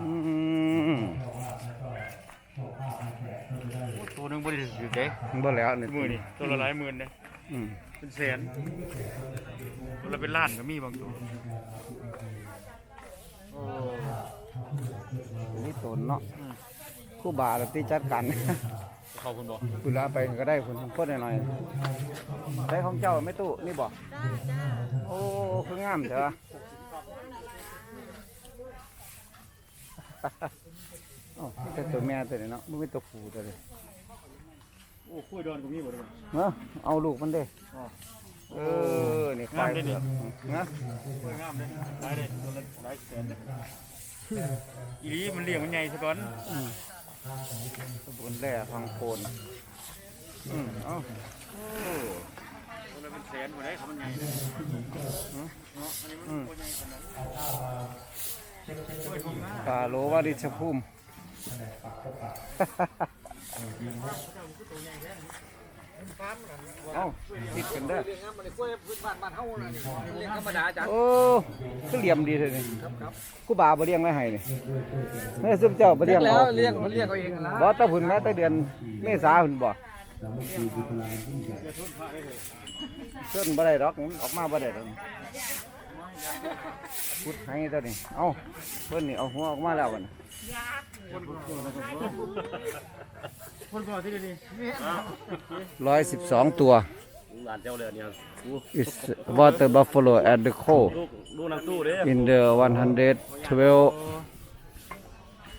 อืมตัวหนึงบริสุทธิ์เด้บ่แล้วนี่มือนี่ตัวละหลายหมื่นเด้อืมเป็นแสนตัวละเป็นล้านก็มีบางตัวโอ้นี่ตนเนาะครู่บาแล้วที่จัดการ เขาคุณบอกคุณลาไปก็ได้คุณพ่นหน่อยๆได้ของเจ้าไม่ตู้นี่บ่โอ้คืองามเถอะ โอ้มีแต่ตัวแม่ตัวนี้เนาะไม่เป็นตัวผู้ตัวนี้โอ้คุยดอนก็มีบ่ได้บ่เนาะเอาลูกมันเด้อ๋อเออนี่ควายงามเด้นี่เผือกนะคุยงามเด้หลายเด้ตัวละหลายแสนเด้อีหลีมันเลี้ยงมันใหญ่ซะก่อนอืมบนแร่พังโคนอืมเอ้าตัวละเป็นแสนบ่ได้เขามันใหญ่เด้เนาะอันนี้มันบ่ใหญ่ขนาด นั้นโอ้ยทงนะกาโลวาริชภูมิเอ้าติดกันเด้อเลี้ยงงามมันกล้วยพื้นบ้านบ้านเฮาน่ะนี่เลี้ยงธรรมดาจ้ะโอ้คือเหลี่ยมดีเลยนี่กูบาบ่เลี้ยงไว้ให้นี่แม่ซุมเจ้าบ่เลี้ยงแล้เอาวเลี้ยงมันเลี้ยงเอาเองนะบ่ตะพุ่นแม่แต่เดือนเมษาพุ่นบ่เพิ่นบ่ได้ดอกมันออกมาบ่ได้ดอก พุดให้ตัวนี้เอ้าเพิ่นนี่เอาหัวออกมาแล้วบัดนี้คนก่อนที่ดี112ตัวหลานเจ้าเลยเนี่ย is water buffalo at the coast ลูกลูกนักสู้เด้ in the 112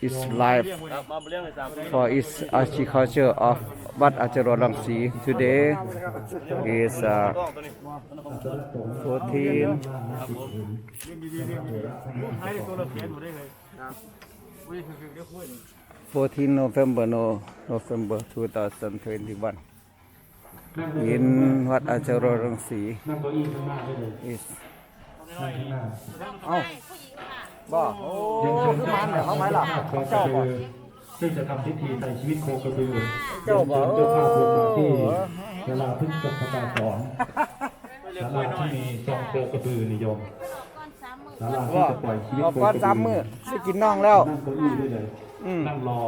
is live ครับมาเลี้ยงในสามคน for its agriculture of Wat Ajarorangsi today is uh, ต้องตัวนี้ 14 ๆให้ตัวละแสนบ่ได้เลยโอ้ยคือเดี๋ยวคุยนี่ 14 November no November 2021 in Wat Ajarorangsi นั่งเก้าอี้ข้างหน้าได้เลย is นั่งข้างหน้า เอ้า บ่โอ้คือมันเนี่ยเขาไปล่ะโคเจ้ากระบ่บือซึ่งจะทำพิธีใส่ชีวิตโคกระบือเจ้าบ่เจ้าภาพลงมาที่โอ้เวลาพึ่งจบพระบาสอนศาลาที่มีจองโคกระบือนิยมศาลาที่ว่าจะปล่อยชีวิตเอาโคก้อนกระสามบืมื้ออสิกินน้องแล้ว นั่งเก้าอี้ได้เลยอืม นั่งรอ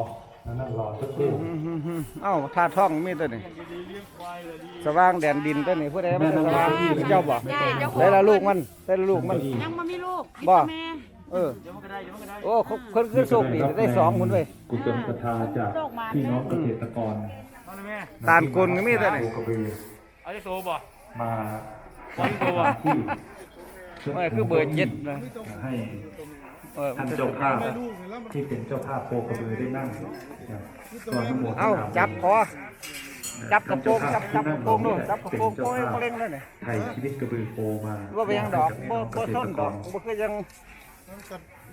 นั่งรอสักครู่ อืมๆๆเอ้าท่าท้องมีตัวนี้สว่างแดนดินตัวนี้ผู้ใดมันจะสว่างเจ้าบ่ได้ละลูกมันได้ละลูกมัน ยังบ่มีลูกบ่แม่ เออโอ้เขาคนคือโชคดีได้สองคนเว้ยกุศลศรัทธาจากพี่น้องเกษตรกรเอาเลยแม่ตาลกลก็มีแต่นี่โคกระบือเอาจะโตบ่มาเอาจะโตบ่ที่ไม่คือเบอร์เจ็ดนะ ให้เออมัท่านนจะเจ้าภาพที่เป็นเจ้าภาพโคกระบือได้นั่งก่อนทั้งหมดเอ้าจับคอจับกระโปรงจับจับกระโปรงนู่นจับกระโปรงโป้ยเขาเล่นเลยนี่ไทยชีวิตกระบือโคมาว่าไปยังดอกบ่บ่ต้นดอกบ่คือยัง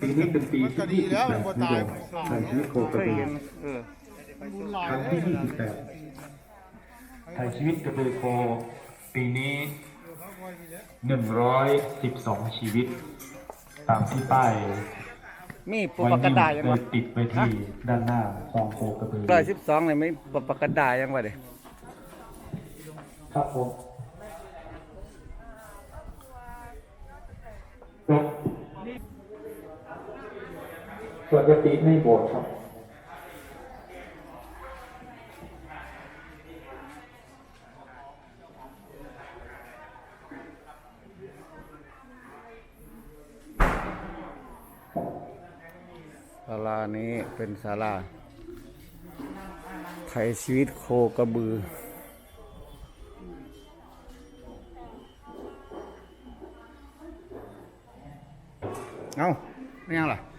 ปีนี้เป็นปีที่ยี่สิบแปดนิยมไทยชีวิตโคเคกระยบือเห็นเออครั้งที่ยี่สิบแปดไทยชีวิตกระบือโคปีนี้หนึ่งร้อยสิบสองชีวิต ตามที่ป้ายมีปุไว้ปกระนิ่งดายังโดวะยติดไว้ที่ด้านหน้าคลองโคกระบือร้อยสิบสองเลยไม่ปุปกระดายังวะเด้ครับผมจบส วดยติในโบสถ์ครับศาลานี้เป็นศาลาไทยชีวิตโคกระบือ เอาไม่ยังล่ะ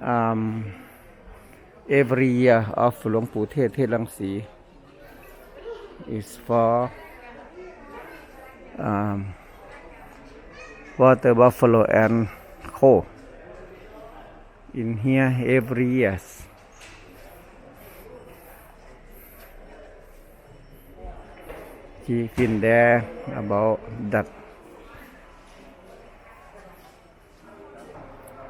um, every year of หลวงปู่เทศเทศรังสี is for um, water buffalo and cow in here every years he been there about that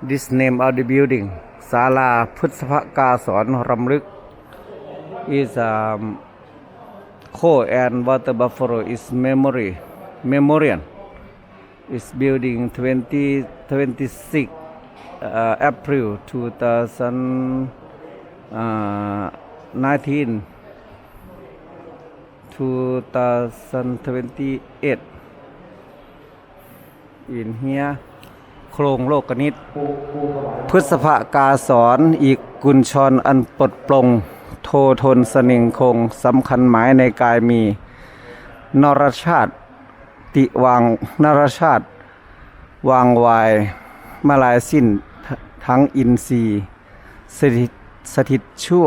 this name of the building ศาลาพุทธภกาสอนรำลึก is um, co and water buffalo is memory memorial is building 20 26 uh, April 2019 2028 in here โครงโลกนิตพฤษภกาสอนอีกกุญชรอันปลดปลง โททนสนิงคงสำคัญหมายในกายมี นรชาติ ติวางนรชาติ วางวายมาลายสิ้นททั้งอินทรีย์สถิตสถิตชั่ว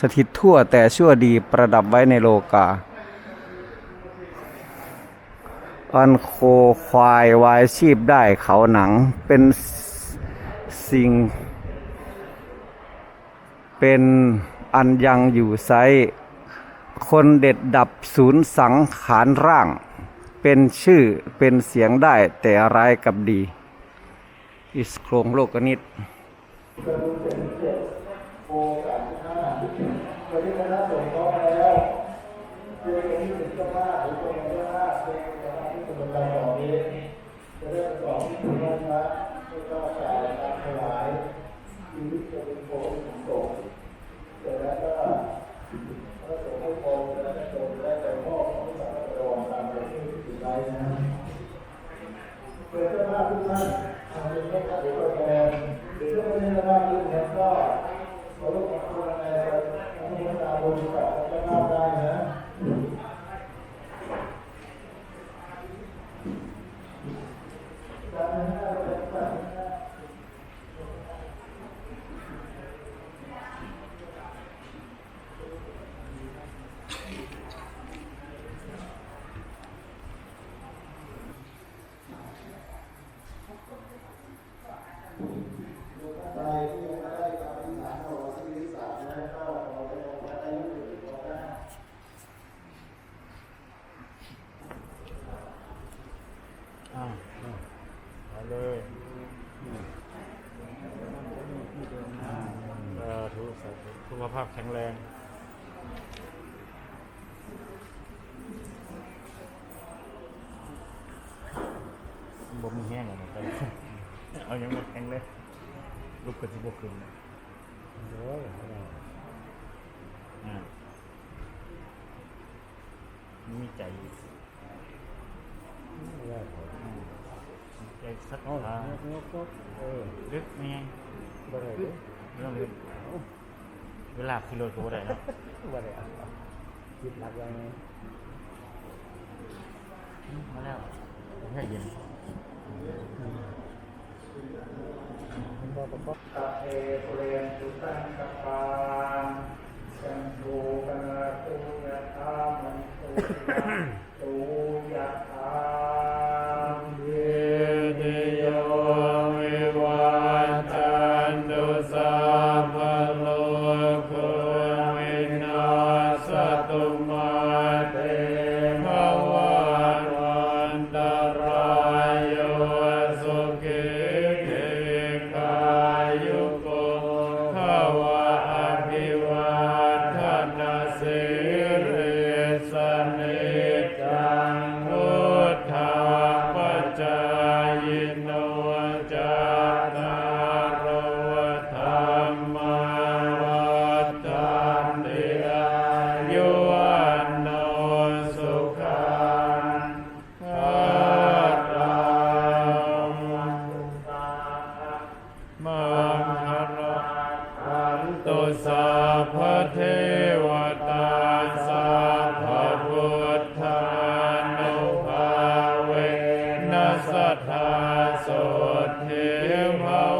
สถิตทั่วแต่ชั่วดีประดับไว้ในโลกา อันโคควายวายชีพได้เขาหนังเป็นสิ่ง เป็นอันยังอยู่ไซคนเด็ดดับศูนย์สังขารร่าง เป็นชื่อเป็นเสียงได้แต่ร้ายกับดี อิสโครงโลกนิต เอาเลยสาธุสาธุสุขภาพแข็งแรง บ่มีแห้งออกมาไปเอายังหมดแข็งเลยลุกกันที่บกขึ้นโอ้ยอ่ามีใจใจสักทางลึกไงบ่ได้เรื่องลึกเวลาขึ้นรถก็ได้นะว่าได้คิดหลักไว้ไงมาแล้วแค่เย็น ตาเอเปรนตุตังกปาจันโทกนาตุยะธามันตุ ทาโสทิภาว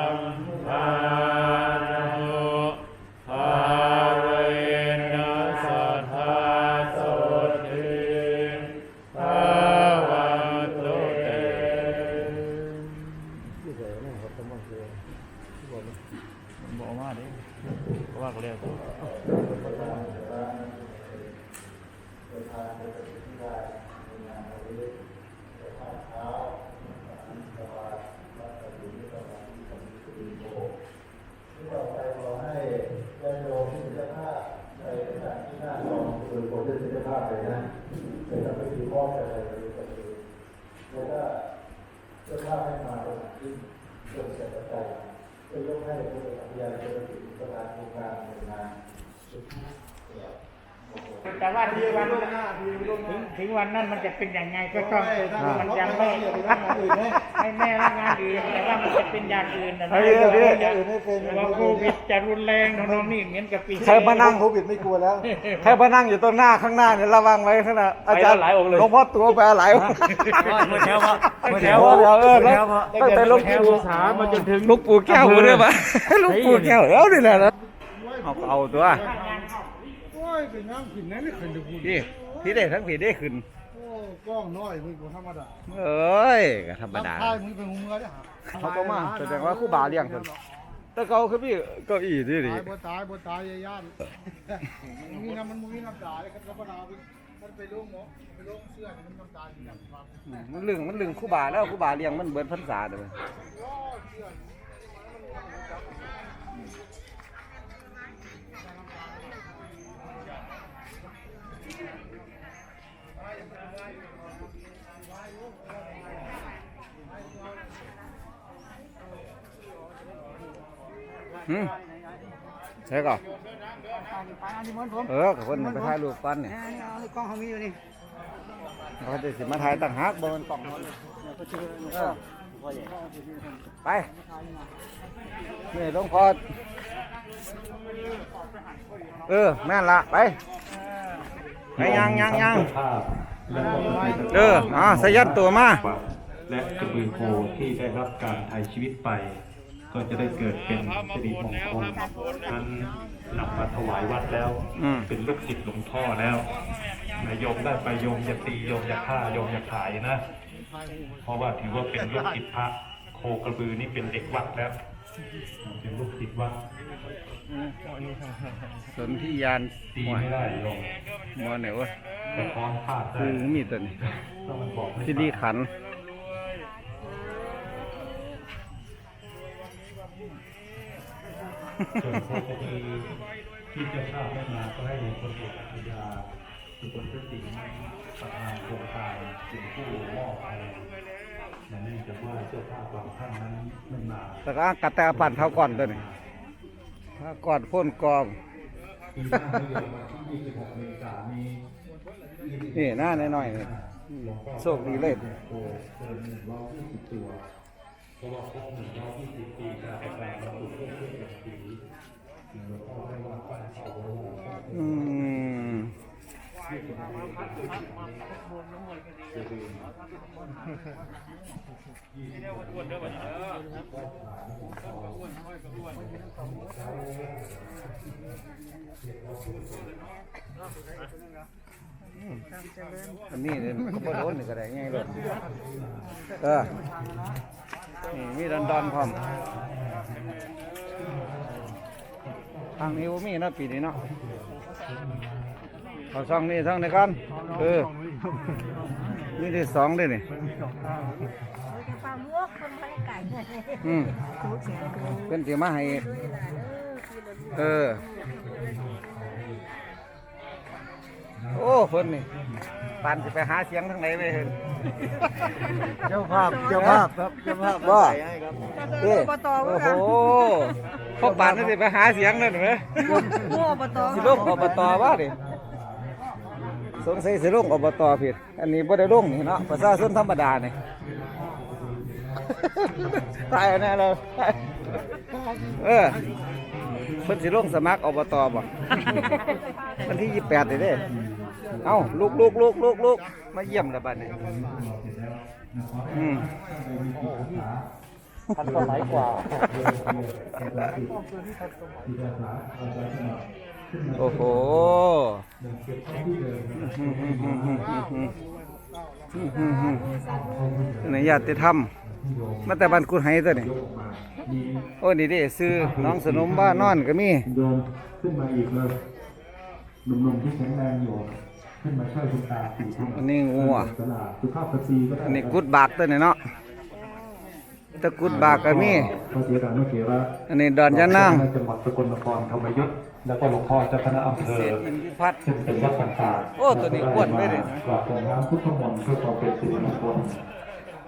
สั ที่หน้าลองคือผมจะเป็นเจ้ภาพเลยนะเป็นทำพิธีมอบอะไรเลยก็คือแล้วก็เจ้าภาพให้มาเป็นที่ตรงเสร็จปัจจัยจะยกให้ผู้ปฏิญาณเป็นประธานโครงการหน่วยงาน แต่ว่าที่วันถึงถึงวันนั้นมันจะเป็นอย่างไงก็ต้องมันยังไม่ให้แม่รับงานอื่นแต่ว่ามันจะเป็นอย่างอื่นนะนะว่าโควิดจะรุนแรงน้องๆนี่เหมือนกับปีใครมานั่งโควิดไม่กลัวแล้วใครมานั่งอยู่ตรงหน้าข้างหน้าเนี่ยระวังไว้ข้างหน้าอาจารย์หลายองค์เลยหลวงพ่อตัวไปหลายองค์เมื่อเช้าว่าเมื่อแถวเดียวเออแล้วตั้งแต่หลวงปู่สามาจนถึงหลวงปู่แก้วมาด้วยปะหลวงปู่แก้วแล้วนี่แหละนะเอาเอาตัวโอ้ ยเป็นน้ำกินนั่นนี่ขึ้นดูกูพี่พี่ได้ทั้งพี่ได้ขึ้น โอ้กล้องน้อยมึงกูธรรมดาเอ้ยก็ธรรมดาท้ายมึงเป็นหูเมื่อได้หาเขาก็มาแสดงว่าครู่บาเลี้ยงคนแต่เขาคือพี่เก้าอี้นี่ดิตายบ่ตายบ่ตายยาย่านมันมีน้ำมันมีน้ำตาเลยครับธรรมดามันไปลงหมอไปลงเสื้อมันน้ำตาที่ดำความมันลึงมันลึงครู่บาแล้วครู่บาเลี้ยงมันเบิดพรรษาเด้อ หืมใช่ก่อนเออกับคนมันไปถ่ายรูปกันเนี่ยกล้องเขามีอยู่นี่เขาจะสิมาถ่ายต่างหากบนกล่องเออไปนี่หลวงพ่อเออแม่นละไปไปยังยังยังเอออะสยัดตัวมาและกระบือโคที่ได้รับการไถ่ชีวิตไป ก็จะได้เกิดเป็นสิริมงคลนั้นนำมาถวายวัดแล้ว อืม เป็นลูกศิษย์หลวงพ่อแล้วนายโยมได้ไปโยมอย่าตีโยมอย่าฆ่าโยมอย่าขายนะ เพราะว่าถือว่าเป็นลูกศิษย์พระโคกระบือนี่เป็นเด็กวัดแล้ว เป็นลูกศิษย์วัดสนที่ยานตีหวยไม่ได้โยมมัวไหนวะแต่ค้อนพาดได้คือมีตัวนี้ถ้ามันบอกไม่ที่ดีขัน ส่วนคกที่จ้าภาพไม่มาก็ให้คนบวชอัญญาคือคนพฤติประธานโครงการเป็นผู้มอบให้แต่เนื่องจากว่าเจ้าภาพบางท่านนั้นไม่มาแต่ก็กระแตปั่นเท่าก่อนตัวนี้ถ้าก่อนพ่นกองปีหน้าไม่ยอมวันที่26เมษายนนี้นี่หน้าน้อยๆนี่โชคดีเลย เกิน120ตัวเพราะว่าครบ120ปีการประกาศเราถูกเพื่อเพื่อกันปีหลวงพ่อให้ว่าปั้นสาว้ว่าอืมอ นนี้เนี่ยเขาบ่โดนนี่ก็ได้ง่ายเลยเออนี่มีดอนดอนๆพร้อมทางนี้บ่มีเนาะปีนี้เนาะเขาช่องนี้ช่องนี้กันเออนี่ที่สองเลยนี่ปลาหมวกคนไม่ไก่เลยอืมเป็นสิมาให้เออ โอ้เพิ่นนี่ปานสิไปหาเสียงทางไหนไปเห็นเจ้าภาพเจ้าภาพครับเจ้าภาพว่าเอออบตโอ้ก็โหพวกปานนี่สิไปหาเสียงนั่นเหรอมั่วอบตสิลงอบตว่าดิสงสัยสิลงอบตผิด อันนี้บ่ได้ลงนี่เนาะประชาชนธรรมดานี่ตายแน่เลยเออพิ่นสิลงสมัครอบตบ่วันที่ยี่แปดเด้ เอ้าลูกลูกลูกลูกลูกมาเยี่ยมแล้วบัดนี้อืมทันสมัยกว่า โอ้โหนี่ญาติธรรมมาแต่บ้านกุดไห้ตัวนี้โอ้นี่เด้ซื้อน้องสนมบ้านนอนก็มีโยมขึ้นมาอีกเลยหนุ่มๆที่แข็งแรงอยู่ ขึ้นมาช่วยคุณตาสี่ท่านอันนี้งูอะตลาดสุภาพสตรีก็ได้อันนี้กุดบากตัวนี้เนาะตะกุดบากก็มีพระเจ้าตาเมื่อกี้ว่าอันนี้ดอนยะนางจังหวัดสกลนครธรรมยุทธ์แล้วก็หลวงพ่อเจ้าคณะอำเภเศอษอินทิพัฒน์ซึ่งเป็นวัดต่างๆโอ้ตัวนี้อ้วนไปเลยนะกราบส่งน้ำพุทธมนต์เพื่อความเป็นสิริมงคล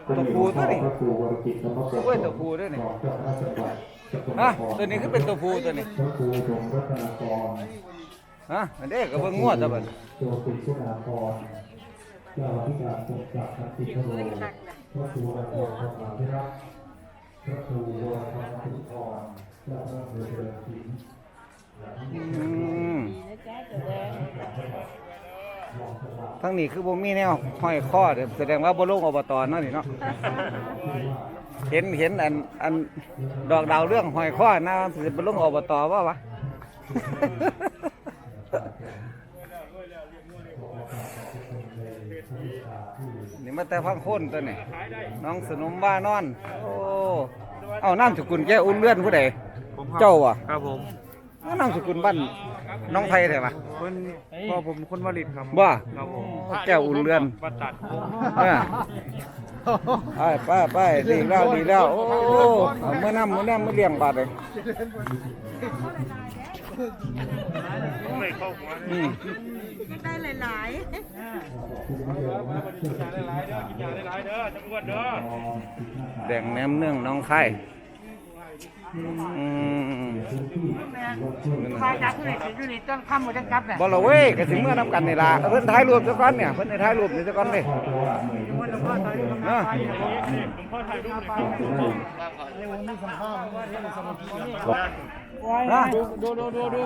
ตัวผู้ตัวนี้พระครูวรกิจและพระครูโอ้ยตัวผู้ด้วยนี่ของเจ้าคณะจังหวัดสกลนฮะครตัวนี้คือเป็นตัวผู้ตัวนี้ ฮะอันนี้ก็เบิ่งงวดซะบัดตัวคุณชุนาพรเจ้าอธิการสมศักดิ์สิทธิโรพระครูระพรธรรมาภิรักษ์พระครูวรธรรมสุนทรเจ้าพระเรือเรือศิลป์อืมทั้งนี้คือบ่มีแนวห้อยคอเด้อแสดงว่าบ่ลงอบตเนาะนี่เนาะเห็นเห็นอันอันดอกดาวเรื่องห้อยคอนะสิบ่ลงอบตว่าวะ นี่มาแต่พังโคนตัวนี่น้องสนมบ้านอน โอ้เอาน้ำสกุลแกอุ่นเลื่อนผู้ใดเจ้าอะครับผมเอาน้ำสกุลบ้านน้องไผได้ปะคนพ่อผมคนวลิตครับบ่ครับผมแก้วอุ่นเลื่อนบัตรตัดเออไปไปไปดีแล้วดีแล้วโอ้เอาเมื่อน้ำเมื่อน้ำเมื่อเลี้ยงบาดเลย อืมได้หลายแดงแหนมเนื่องน้องไข่อืมใครจับผู้ใดสิอยู่นี่ต้องคำบ่จังกลับน่ะบ่ละเว้ยก็สิเมื่อนํกันนี่ล่ะเพิ่นถ่ายรูปซะก่อนเนี่ยเพิ่นให้ถ่ายรูปนี่ซะก่อนเด้เนาะนะดูดูดูดู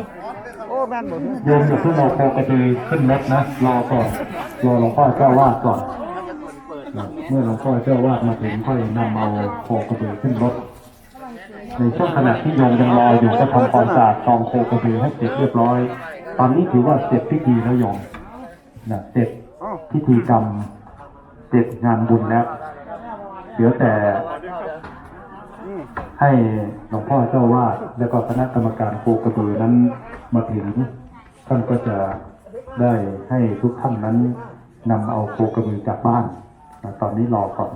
โอ้แม่นบ่โยมอย่าเพิ่งเอาโคกระบือขึ้นรถนะ รอก่อนรอหลวงพ่อเจ้าวาดก่อนนะเมื่อหลวงพ่อเจ้าวาดมาถึงค่อยนำเอาโคกระบือขึ้นรถ ในช่วงขณะที่โยมยังรออยู่ก็ทำความสะอาดกองโคกระบือให้เสร็จเรียบร้อย ตอนนี้ถือว่าเสร็จพิธีแล้วโยมนะเสร็จพิธีกรรมเสร็จงานบุญแล้วเหลือแต่ ให้หลวงพ่อเจ้าวาดแล้วก็คณะกรรมการโคกระบือนั้นมาถึงท่านก็จะได้ให้ทุกท่านนั้นนำเอาโคกระบือกลับบ้าน ตอนนี้รอก่อน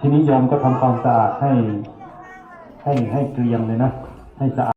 ทีนี้โยมก็ทำความสะอาดให้ให้ให้เกรียมเลยนะ ให้สะอาด